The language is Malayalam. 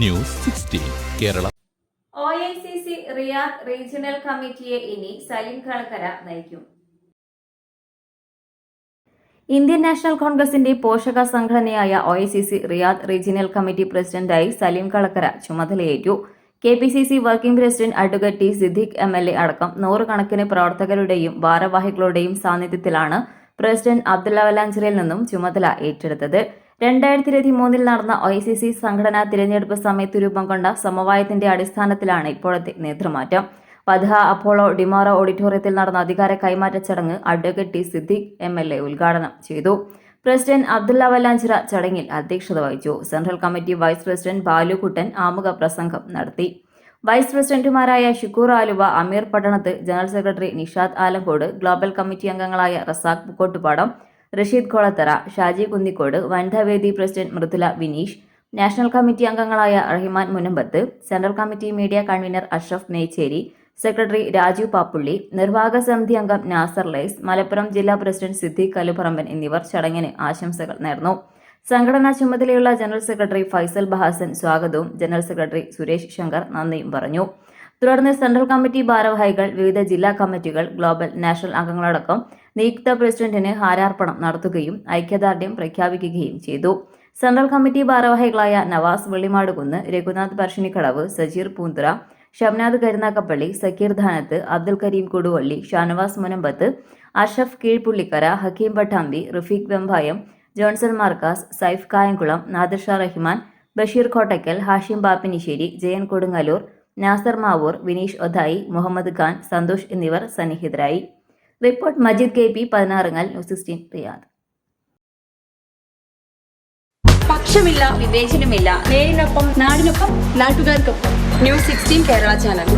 News sixteen Kerala. O I C C Riyadh regional കമ്മിറ്റിയെ ഇനി സലീം കളക്കര നയിക്കും. ഇന്ത്യൻ നാഷണൽ കോൺഗ്രസിന്റെ പോഷക സംഘടനയായ O I C C Riyadh regional committee പ്രസിഡന്റായി സലീം കളക്കര ചുമതലയേറ്റു. K P C C working president advocate T Siddique M L A അടക്കം നൂറുകണക്കിന് പ്രവർത്തകരുടെയും ഭാരവാഹികളുടെയും സാന്നിധ്യത്തിലാണ് പ്രസിഡന്റ് അബ്ദുള്ള വലാഞ്ചിറയിൽ നിന്നും ചുമതല ഏറ്റെടുത്തത്. രണ്ടായിരത്തി ഇരുപത്തി മൂന്നിൽ നടന്ന ഐ സി സി സംഘടനാ തിരഞ്ഞെടുപ്പ് സമയത്ത് രൂപം കൊണ്ട സമവായത്തിന്റെ അടിസ്ഥാനത്തിലാണ് ഇപ്പോഴത്തെ നേതൃമാറ്റം. വധ അപ്പോളോ ഡിമാറോ ഓഡിറ്റോറിയത്തിൽ നടന്ന അധികാര കൈമാറ്റ ചടങ്ങ് advocate T Siddique M L A ഉദ്ഘാടനം ചെയ്തു. പ്രസിഡന്റ് അബ്ദുള്ള വല്ലാഞ്ചിറ ചടങ്ങിൽ അധ്യക്ഷത വഹിച്ചു. Central committee vice president Balukuttan ആമുഖ പ്രസംഗം നടത്തി. വൈസ് പ്രസിഡന്റുമാരായ Shikkoor Aluva Ameer Pattanath general secretary Nishad Alangode global committee അംഗങ്ങളായ Razak Pukkottupadam Rasheed Kolathara Shaji Kunnicode Vanithavedi president Mridula Vineesh national committee അംഗങ്ങളായ Rahiman Munambath central committee media convener Ashraf Mecheri secretary Rajeev Papully നിർവാഹക സമിതി അംഗം നാസർ ലൈസ് മലപ്പുറം ജില്ലാ പ്രസിഡന്റ് സിദ്ദീഖ് കലുപറമ്പൻ എന്നിവർ ചടങ്ങിന് ആശംസകൾ നേർന്നു. സംഘടനാ ചുമതലയുള്ള ജനറൽ സെക്രട്ടറി ഫൈസൽ ബഹാസൻ സ്വാഗതവും ജനറൽ സെക്രട്ടറി സുരേഷ് ശങ്കർ നന്ദിയും പറഞ്ഞു. തുടർന്ന് സെൻട്രൽ കമ്മിറ്റി ഭാരവാഹികൾ വിവിധ ജില്ലാ കമ്മിറ്റികൾ ഗ്ലോബൽ നാഷണൽ അംഗങ്ങളടക്കം നിയുക്ത പ്രസിഡന്റിന് ഹാരാർപ്പണം നടത്തുകയും ഐക്യദാർഢ്യം പ്രഖ്യാപിക്കുകയും ചെയ്തു. സെൻട്രൽ കമ്മിറ്റി ഭാരവാഹികളായ നവാസ് വെള്ളിമാടുകുന്ന് രഘുനാഥ് പറശ്ശിനിക്കടവ് സജീർ പൂന്തുറ ഷംനാദ് കരുനാക്കപ്പള്ളി സക്കീർ ധാനത്ത് അബ്ദുൽ കരീം കൊടുവള്ളി ഷാനവാസ് മുനമ്പത്ത് അഷഫ് കീഴ്പുള്ളിക്കര ഹക്കീം പട്ടാമ്പി റഫീഖ് വെമ്പായം ജോൺസൺ മാർക്കാസ് സൈഫ് കായംകുളം ഷാ റഹ്മാൻ ബഷീർ കോട്ടയ്ക്കൽ ഹാഷിം ബാപ്പിനിശ്ശേരി ജയൻ കൊടുങ്ങല്ലൂർ നാസർ മാവൂർ വിനീഷ് ഒധായി മുഹമ്മദ് ഖാൻ സന്തോഷ് എന്നിവർ സന്നിഹിതരായി. Report Majeed K P Pathinarungal news sixteen Riyadh. പക്ഷമില്ല വിവേചനമില്ല. നേരിനൊപ്പം നാടിനൊപ്പം നാട്ടുകാർക്കൊപ്പം. News sixteen Kerala channel.